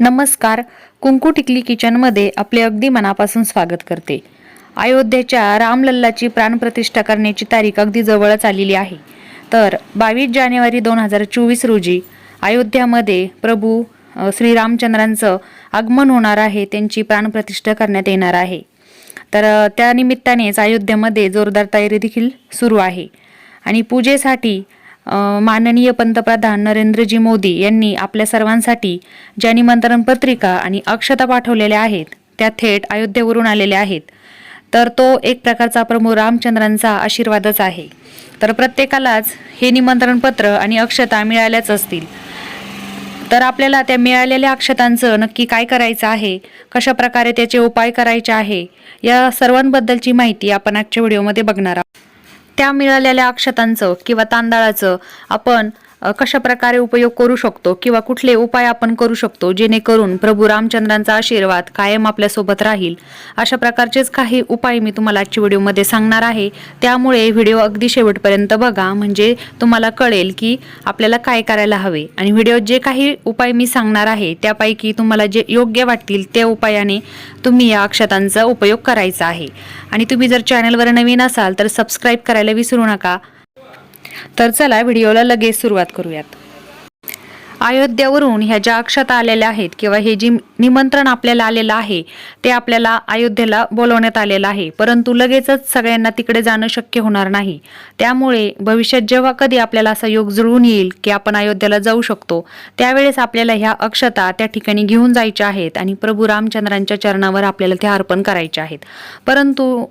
नमस्कार. कुंकू टिकली किचनमध्ये आपले अगदी मनापासून स्वागत करते. अयोध्येच्या रामलल्लाची प्राणप्रतिष्ठा करण्याची तारीख अगदी जवळच आलेली आहे. तर बावीस जानेवारी दोन हजार चोवीस रोजी अयोध्यामध्ये प्रभू श्रीरामचंद्रांचं आगमन होणार आहे त्यांची प्राणप्रतिष्ठा करण्यात येणार आहे. तर त्यानिमित्तानेच अयोध्येमध्ये जोरदार तयारी देखील सुरू आहे. आणि पूजेसाठी माननीय पंतप्रधान नरेंद्रजी मोदी यांनी आपल्या सर्वांसाठी ज्या निमंत्रण पत्रिका आणि अक्षता पाठवलेल्या आहेत त्या थेट अयोध्येवरून आलेल्या आहेत. तर तो एक प्रकारचा प्रभू रामचंद्रांचा आशीर्वादच आहे. तर प्रत्येकालाच हे निमंत्रण पत्र आणि अक्षता मिळाल्याच असतील. तर आपल्याला त्या मिळालेल्या अक्षतांचं नक्की काय करायचं आहे कशा प्रकारे त्याचे उपाय करायचे आहे या सर्वांबद्दलची माहिती आपण आजच्या व्हिडिओमध्ये बघणार आहोत. त्या मिळालेल्या अक्षतांचं किंवा तांदळाचं आपण कशा प्रकारे उपयोग करू शकतो किंवा कुठले उपाय आपण करू शकतो जेणेकरून प्रभू रामचंद्रांचा आशीर्वाद कायम आपल्यासोबत राहील अशा प्रकारचेच काही उपाय मी तुम्हाला आजच्या व्हिडिओमध्ये सांगणार आहे. त्यामुळे व्हिडिओ अगदी शेवटपर्यंत बघा म्हणजे तुम्हाला कळेल की आपल्याला काय करायला हवे. आणि व्हिडिओत जे काही उपाय मी सांगणार आहे त्यापैकी तुम्हाला जे योग्य वाटतील त्या उपायाने तुम्ही या अक्षतांचा उपयोग करायचा आहे. आणि तुम्ही जर चॅनलवर नवीन असाल तर सबस्क्राईब करायला विसरू नका. तर चला व्हिडिओला लगेच सुरुवात करूयात. अयोध्यावरून ह्या ज्या अक्षता आलेल्या आहेत किंवा हे जी निमंत्रण आपल्याला आलेलं आहे ते आपल्याला अयोध्येला बोलवण्यात आलेलं आहे. परंतु लगेचच सगळ्यांना तिकडे जाणं शक्य होणार नाही. त्यामुळे भविष्यात जेव्हा कधी आपल्याला असा योग जुळून येईल की आपण अयोध्येला जाऊ शकतो त्यावेळेस आपल्याला ह्या अक्षता त्या ठिकाणी घेऊन जायच्या आहेत आणि प्रभू रामचंद्रांच्या चरणावर आपल्याला त्या अर्पण करायच्या आहेत. परंतु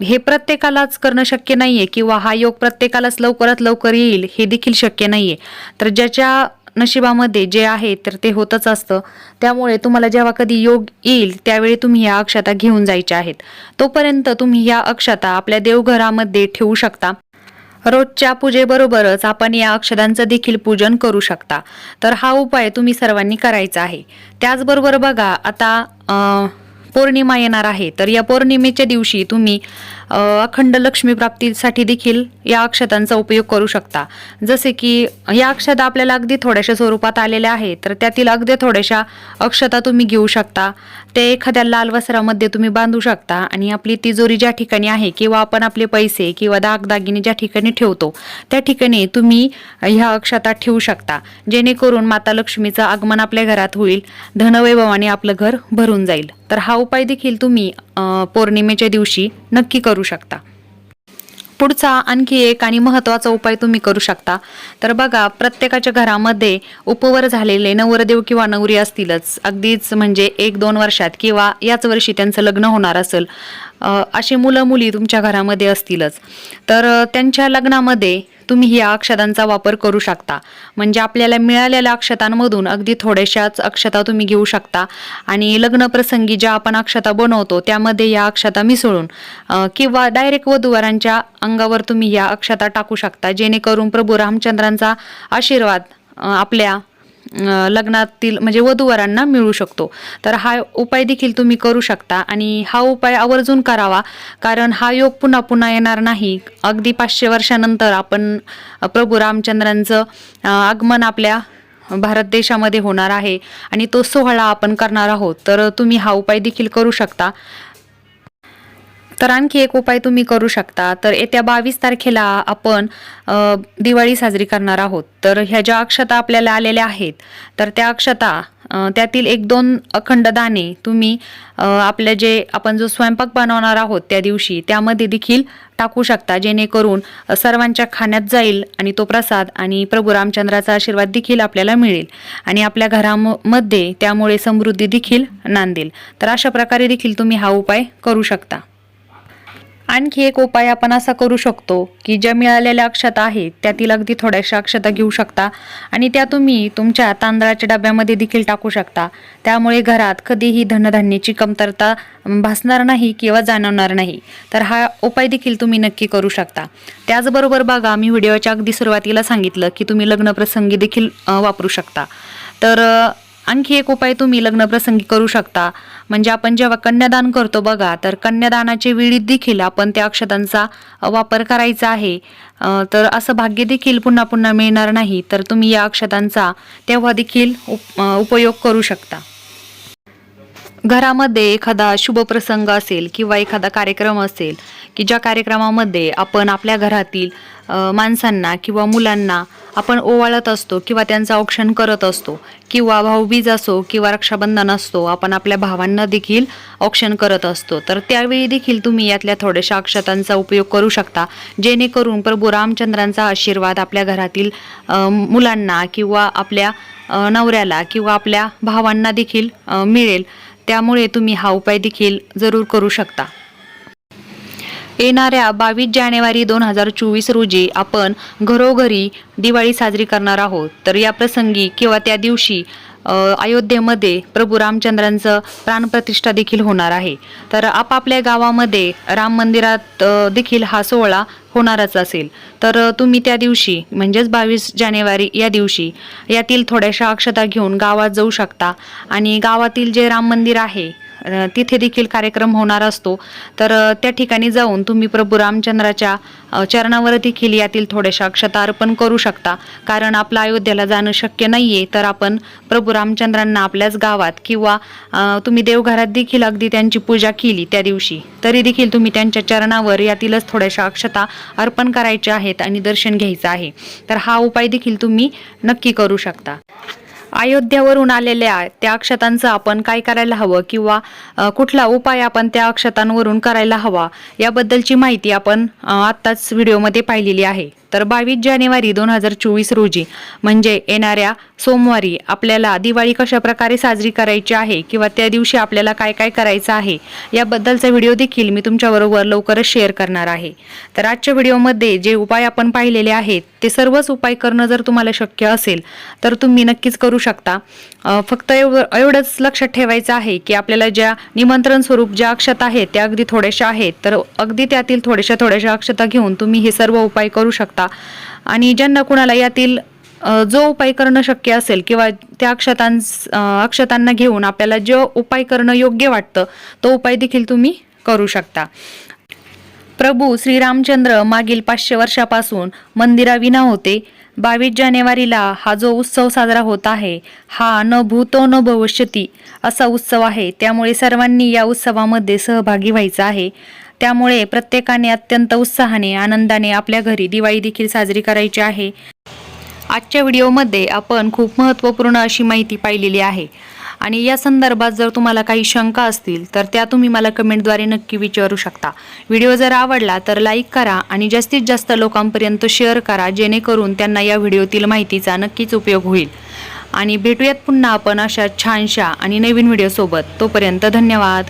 हे प्रत्येकालाच करणं शक्य नाहीये किंवा हा योग प्रत्येकालाच लवकरात लवकर येईल हे देखील शक्य नाहीये. तर ज्याच्या नशिबामध्ये जे आहे तर ते होतच असतं. त्यामुळे तुम्हाला जेव्हा कधी योग येईल त्यावेळी तुम्ही या अक्षता घेऊन जायच्या आहेत. तोपर्यंत तुम्ही या अक्षता आपल्या देवघरामध्ये ठेवू शकता. रोजच्या पूजेबरोबरच आपण या अक्षदांचं देखील पूजन करू शकता. तर हा उपाय तुम्ही सर्वांनी करायचा आहे. त्याचबरोबर बघा आता पौर्णिमा येणार आहे. तर या पौर्णिमेच्या दिवशी तुम्ही अखंड लक्ष्मी प्राप्तीसाठी देखील या अक्षतांचा उपयोग करू शकता. जसे की या अक्षता आपल्याला अगदी थोड्याशा स्वरूपात आलेल्या आहेत तर त्यातील अगदी थोड्याशा अक्षता तुम्ही घेऊ शकता. ते एखाद्या लाल वस्त्रामध्ये तुम्ही बांधू शकता आणि आपली तिजोरी ज्या ठिकाणी आहे किंवा आपण आपले पैसे किंवा दागदागिने ज्या ठिकाणी ठेवतो त्या ठिकाणी तुम्ही ह्या अक्षता ठेवू शकता. जेणेकरून माता लक्ष्मीचं आगमन आपल्या घरात होईल धनवैभवाने आपलं घर भरून जाईल. तर हा उपाय देखील तुम्ही पौर्णिमेच्या दिवशी नक्की करू शकता. पुढचा आणखी एक आणि महत्त्वाचा उपाय तुम्ही करू शकता. तर बघा प्रत्येकाच्या घरामध्ये उपवर झालेले नवरदेव किंवा नवरी असतीलच. अगदीच म्हणजे एक दोन वर्षात किंवा याच वर्षी त्यांचं लग्न होणार असेल. अशी मुलं मुली तुमच्या घरामध्ये असतीलच. तर त्यांच्या लग्नामध्ये तुम्ही या अक्षतांचा वापर करू शकता. म्हणजे आपल्याला मिळालेल्या अक्षतांमधून अगदी थोड्याशाच अक्षता तुम्ही घेऊ शकता. आणि लग्नप्रसंगी ज्या आपण अक्षता बनवतो त्यामध्ये या अक्षता मिसळून किंवा डायरेक्ट वधूवरांच्या अंगावर तुम्ही या अक्षता टाकू शकता. जेणेकरून प्रभू रामचंद्रांचा आशीर्वाद आपल्या लग्नातील म्हणजे वधूवरांना मिळू शकतो. तर हा उपाय देखील तुम्ही करू शकता आणि हा उपाय आवर्जून करावा कारण हा योग पुन्हा पुन्हा येणार नाही. अगदी पाचशे वर्षानंतर आपण प्रभू रामचंद्रांचं आगमन आपल्या भारत देशामध्ये होणार आहे आणि तो सोहळा आपण करणार आहोत. तर तुम्ही हा उपाय देखील करू शकता. तर आणखी एक उपाय तुम्ही करू शकता. तर येत्या बावीस तारखेला आपण दिवाळी साजरी करणार आहोत. तर ह्या ज्या अक्षता आपल्याला आलेल्या आहेत तर त्या अक्षता त्यातील एक दोन अखंड दाणे तुम्ही आपल्या जे आपण जो स्वयंपाक बनवणार आहोत त्या दिवशी त्यामध्ये देखील टाकू शकता. जेणेकरून सर्वांच्या खाण्यात जाईल आणि तो प्रसाद आणि प्रभू रामचंद्राचा आशीर्वाद देखील आपल्याला मिळेल आणि आपल्या घरामध्ये त्यामुळे समृद्धी देखील नांदेल. तर अशा प्रकारे देखील तुम्ही हा उपाय करू शकता. आणखी एक उपाय आपण असा करू शकतो की ज्या मिळालेल्या अक्षता आहेत त्यातील अगदी थोड्याशा अक्षता घेऊ शकता आणि त्या तुम्ही तुमच्या तांदळाच्या डब्यामध्ये देखील टाकू शकता. त्यामुळे घरात कधीही धनधान्याची कमतरता भासणार नाही किंवा जाणवणार नाही. तर हा उपाय देखील तुम्ही नक्की करू शकता. त्याचबरोबर बघा मी व्हिडिओच्या अगदी सुरुवातीला सांगितलं की तुम्ही लग्नप्रसंगी देखील वापरू शकता. तर आणखी एक उपाय तुम्ही लग्नप्रसंगी करू शकता. म्हणजे आपण जेव्हा कन्यादान करतो बघा तर कन्यादानाच्या विळीत देखील आपण त्या अक्षतांचा वापर करायचा आहे. तर असं भाग्य देखील पुन्हा पुन्हा मिळणार नाही तर तुम्ही या अक्षतांचा तेव्हा देखील उप- उपयोग करू शकता. घरामध्ये एखादा शुभ प्रसंग असेल किंवा एखादा कार्यक्रम असेल की ज्या कार्यक्रमामध्ये आपण आपल्या घरातील माणसांना किंवा मुलांना आपण ओवाळत असतो किंवा त्यांचं औक्षण करत असतो किंवा भाऊबीज असो किंवा रक्षाबंधन असतो आपण आपल्या भावांना देखील औक्षण करत असतो. तर त्यावेळी देखील तुम्ही यातल्या थोड्याशा अक्षतांचा उपयोग करू शकता जेणेकरून प्रभू रामचंद्रांचा आशीर्वाद आपल्या घरातील मुलांना किंवा आपल्या नवऱ्याला किंवा आपल्या भावांना देखील मिळेल. त्यामुळे तुम्ही हा उपाय देखील जरूर करू शकता. येणाऱ्या बावीस जानेवारी दोन हजार चोवीस रोजी आपण घरोघरी दिवाळी साजरी करणार आहोत. तर या प्रसंगी किंवा त्या दिवशी अयोध्येमध्ये प्रभू रामचंद्रांचं प्राणप्रतिष्ठा देखील होणार आहे. तर आपापल्या गावामध्ये राम मंदिरात देखील हा सोहळा होणारच असेल. तर तुम्ही त्या दिवशी म्हणजेच बावीस जानेवारी या दिवशी यातील थोड्याशा अक्षता घेऊन गावात जाऊ शकता. आणि गावातील जे राम मंदिर आहे तिथे देखील कार्यक्रम होणार असतो. तर त्या ठिकाणी जाऊन तुम्ही प्रभू रामचंद्राच्या चरणावर देखील यातील थोड्याशा अक्षता अर्पण करू शकता. कारण आपलं अयोध्येला जाणं शक्य नाही आहे तर आपण प्रभू रामचंद्रांना आपल्याच गावात किंवा तुम्ही देवघरात देखील अगदी त्यांची पूजा केली त्या दिवशी तरी देखील तुम्ही त्यांच्या चरणावर यातीलच थोड्याशा अक्षता अर्पण करायच्या आहेत आणि दर्शन घ्यायचं आहे. तर हा उपाय देखील तुम्ही नक्की करू शकता. अयोध्यावरून आलेल्या त्या अक्षतांचं आपण काय करायला हवं? किंवा कुठला उपाय आपण त्या अक्षतांवरून करायला हवा? याबद्दलची माहिती आपण आत्ताच व्हिडिओमध्ये पाहिलेली आहे. तर बावीस जानेवारी दोन हजार चोवीस रोजी म्हणजे येणाऱ्या सोमवारी आपल्याला दिवाळी कशा प्रकारे साजरी करायची आहे किंवा त्या दिवशी आपल्याला काय काय करायचं आहे याबद्दलचा व्हिडिओ देखील मी तुमच्याबरोबर लवकरच शेअर करणार आहे. तर आजच्या व्हिडिओमध्ये जे उपाय आपण पाहिलेले आहेत ते सर्वच उपाय करणं जर तुम्हाला शक्य असेल तर तुम्ही नक्कीच करू शकता. फक्त एव एवढंच लक्षात ठेवायचं आहे की आपल्याला ज्या निमंत्रण स्वरूप ज्या अक्षता आहेत त्या अगदी थोड्याशा आहेत तर अगदी त्यातील थोड्याशा थोड्याशा अक्षता घेऊन तुम्ही हे सर्व उपाय करू शकता. आणि ज्यांना कुणाला यातील जो उपाय करणं शक्य असेल किंवा त्या अक्षतां अक्षतांना घेऊन आपल्याला जो उपाय करणं योग्य वाटतं तो उपाय देखील तुम्ही करू शकता. प्रभू श्रीरामचंद्र मागील पाचशे वर्षापासून मंदिराविना होते. बावीस जानेवारीला हा जो उत्सव साजरा होत आहे हा न भूतो न भविष्यती असा उत्सव आहे. त्यामुळे सर्वांनी या उत्सवामध्ये सहभागी व्हायचं आहे. त्यामुळे प्रत्येकाने अत्यंत उत्साहाने आनंदाने आपल्या घरी दिवाळी देखील साजरी करायची आहे. आजच्या व्हिडिओमध्ये आपण खूप महत्त्वपूर्ण अशी माहिती पाहिलेली आहे. आणि या संदर्भात जर तुम्हाला काही शंका असतील तर त्या तुम्ही मला कमेंटद्वारे नक्की विचारू शकता. व्हिडिओ जर आवडला तर लाईक करा आणि जास्तीत जास्त लोकांपर्यंत शेअर करा जेणेकरून त्यांना या व्हिडिओतील माहितीचा नक्कीच उपयोग होईल. आणि भेटूयात पुन्हा आपण अशा छानशा आणि नवीन व्हिडिओसोबत. तोपर्यंत धन्यवाद.